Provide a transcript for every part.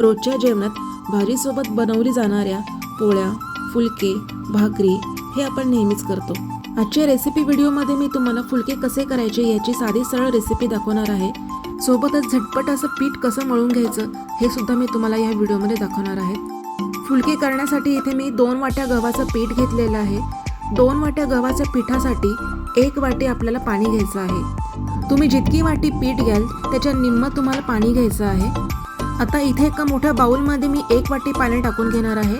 रोजच्या जेवणात भाजीसोबत बनवली जाणाऱ्या पोळ्या फुलके भाकरी हे आपण नेहमीच करतो. आजच्या रेसिपी व्हिडिओमध्ये मी तुम्हाला फुलके कसे करायचे याची साधी सरळ रेसिपी दाखवणार आहे. सोबतच झटपट असं पीठ कसं मळून घ्यायचं हे सुद्धा मी तुम्हाला या व्हिडिओमध्ये दाखवणार आहे. फुलके करण्यासाठी इथे मी दोन वाट्या गव्हाचं पीठ घेतलेलं आहे. दोन वाट्या गव्हाच्या पिठासाठी एक वाटी आपल्याला पाणी घ्यायचं आहे. तुम्ही जितकी वाटी पीठ घ्याल त्याच्या निम्म तुम्हाला पाणी घ्यायचं आहे. आता इथे एका मोठ्या बाउलमध्ये मी एक वाटी पाणी टाकून घेणार आहे.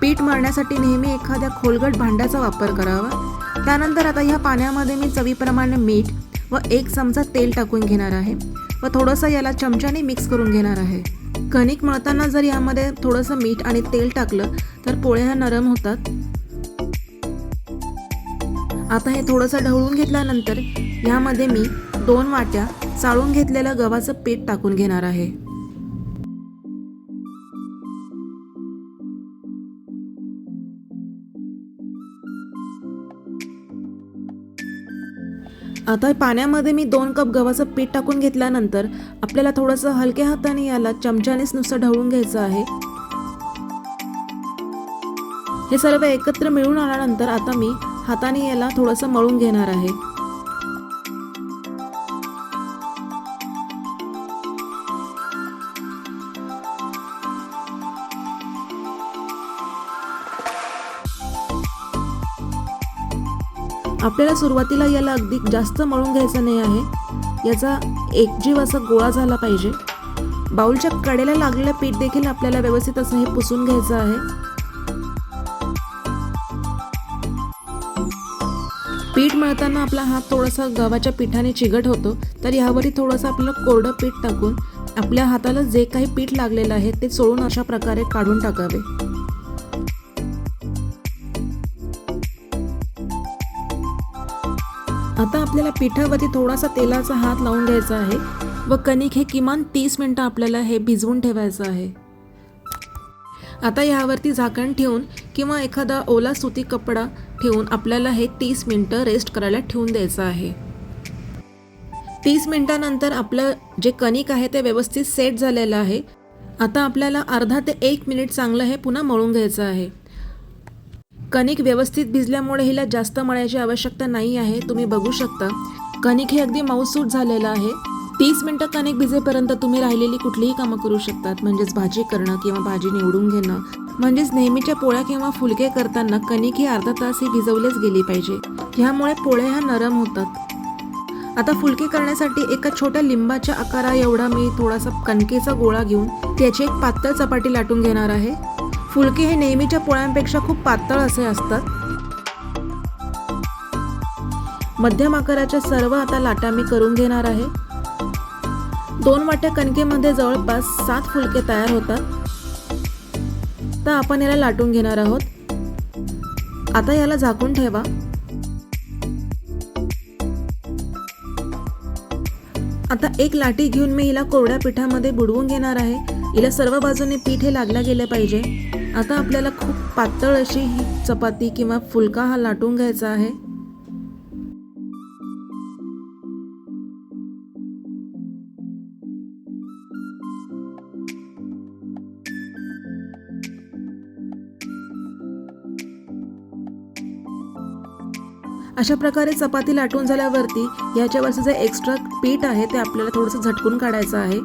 पीठ मळण्यासाठी नेहमी एखाद्या खोलगट भांड्याचा वापर करावा. त्यानंतर आता ह्या पाण्यामध्ये मी चवीप्रमाणे मीठ व एक चमचा तेल टाकून घेणार आहे व थोडंसं याला चमच्याने मिक्स करून घेणार आहे. कणिक मळताना जर यामध्ये थोडंसं मीठ आणि तेल टाकलं तर पोळ्या ह्या नरम होतात. आता हे थोडंसं ढवळून घेतल्यानंतर यामध्ये मी दोन वाट्या चाळून घेतलेलं गव्हाचं पीठ टाकून घेणार आहे. आता पाण्यामध्ये मी दोन कप गव्हाचं पीठ टाकून घेतल्यानंतर आपल्याला थोडंसं हलक्या हाताने याला चमच्यानेच नुसतं ढवळून घ्यायचं आहे. हे सर्व एकत्र मिळून आल्यानंतर आता मी हाताने याला थोडंसं मळून घेणार आहे. आपल्याला सुरुवातीला याला अगदी जास्त मळून घ्यायचं नाही आहे. याचा एकजीव असा गोळा झाला पाहिजे. बाऊलच्या कडेला लागलेलं पीठ देखील आपल्याला व्यवस्थित असं हे पुसून घ्यायचं आहे. पीठ मळताना आपला हात थोडासा गव्हाच्या पिठाने चिघट होतो तर यावरही थोडंसं आपलं कोरडं पीठ टाकून आपल्या हाताला जे काही पीठ लागलेलं आहे ते चोळून अशा प्रकारे काढून टाकावे. आता आपल्याला पिठावरती थोडासा तेलाचा हात लावून घ्यायचा आहे व कणिक हे किमान तीस मिनटं आपल्याला हे भिजवून ठेवायचं आहे. आता यावरती झाकण ठेवून किंवा एखादा ओला सुती कपडा ठेवून आपल्याला हे तीस मिनटं रेस्ट करायला ठेवून द्यायचं आहे. तीस मिनटानंतर आपलं जे कणिक आहे ते व्यवस्थित सेट झालेलं आहे. आता आपल्याला अर्धा ते एक मिनिट चांगलं हे पुन्हा मळून घ्यायचं आहे. कणिक व्यवस्थित भिजल्यामुळे हिला जास्त मळायची आवश्यकता नाही आहे तुम्ही बघू शकता. कणिक हे अगदी मऊसूट झालेलं आहे. तीस मिनटं कणिक भिजेपर्यंत तुम्ही राहिलेली कुठलीही कामं करू शकतात म्हणजेच भाजी करणं किंवा भाजी निवडून घेणं. म्हणजेच नेहमीच्या पोळ्या किंवा फुलके करताना कणिक ही अर्धा तास ही भिजवलीच गेली पाहिजे. ह्यामुळे पोळ्या ह्या नरम होतात. आता फुलके करण्यासाठी एका छोट्या लिंबाच्या आकारा एवढा मी थोडासा कणकेचा गोळा घेऊन त्याची एक पातळ चपाटी लाटून घेणार आहे. फुलके हे नेहमीच्या पोळ्यांपेक्षा खूप पातळ असे असतात. मध्यम आकाराच्या सर्व आता लाटा मी करून घेणार आहे. दोन वाट्या कणकेमध्ये जवळपास सात फुलके तयार होतात. तर आपण याला लाटून घेणार आहोत. आता याला झाकून ठेवा. आता एक लाटी घेऊन मी हिला कोरड्या पिठामध्ये बुडवून घेणार आहे. हिला सर्व बाजूने पीठ हे लागलं गेलं पाहिजे. आता आपल्याला खूप पातळ अशी ही चपाती किंवा फुलका हा लाटून घ्यायचा आहे. अशा प्रकारे चपाती लाटून झाल्यावरती याच्यावरचं जे एक्स्ट्रा पीठ आहे ते आपल्याला थोडंसं झटकून काढायचं आहे.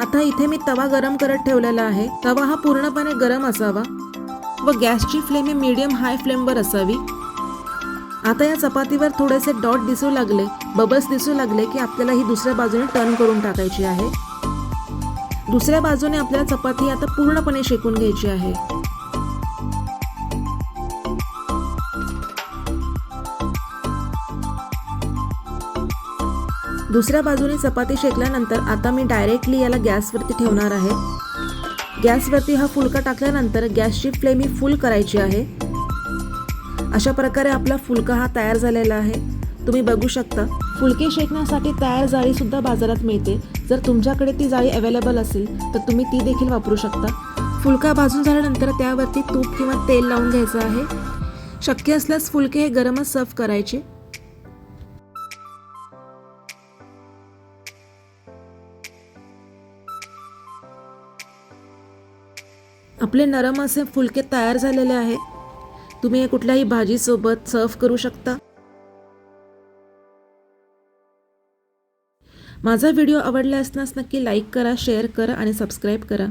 आता इथे मी तवा गरम करत ठेवलेला आहे. तवा हा पूर्णपणे गरम असावा. व गॅसची फ्लेम ही मीडियम हाय फ्लेमवर असावी. आता या चपातीवर थोडेसे डॉट दिसू लागले बबल्स दिसू लागले की आपल्याला ही दुसऱ्या बाजूने टर्न करून टाकायची आहे. दुसऱ्या बाजूने आपल्याला चपाती आता पूर्णपणे शेकून घ्यायची आहे. दुसऱ्या बाजूने चपाती शेकल्यानंतर आता मी डायरेक्टली याला गॅसवरती ठेवणार आहे. गॅसवरती हा फुलका टाकल्यानंतर गॅसची फ्लेम ही फुल करायची आहे. अशा प्रकारे आपला फुलका हा तयार झालेला आहे. तुम्ही बघू शकता फुलके शेकण्यासाठी तयार जाळीसुद्धा बाजारात मिळते. जर तुमच्याकडे ती जाळी अवेलेबल असेल तर तुम्ही ती देखील वापरू शकता. फुलका भाजून झाल्यानंतर त्यावरती तूप किंवा तेल लावून घ्यायचं आहे. शक्य असल्यास फुलके हे गरमच सर्व करायचे. आपले नरम असे फुलके तयार झालेले आहे. तुम्ही हे कुठल्याही भाजीसोबत सर्व करू शकता. माझा व्हिडिओ आवडला असल्यास नक्की लाईक करा शेअर करा आणि सबस्क्राईब करा.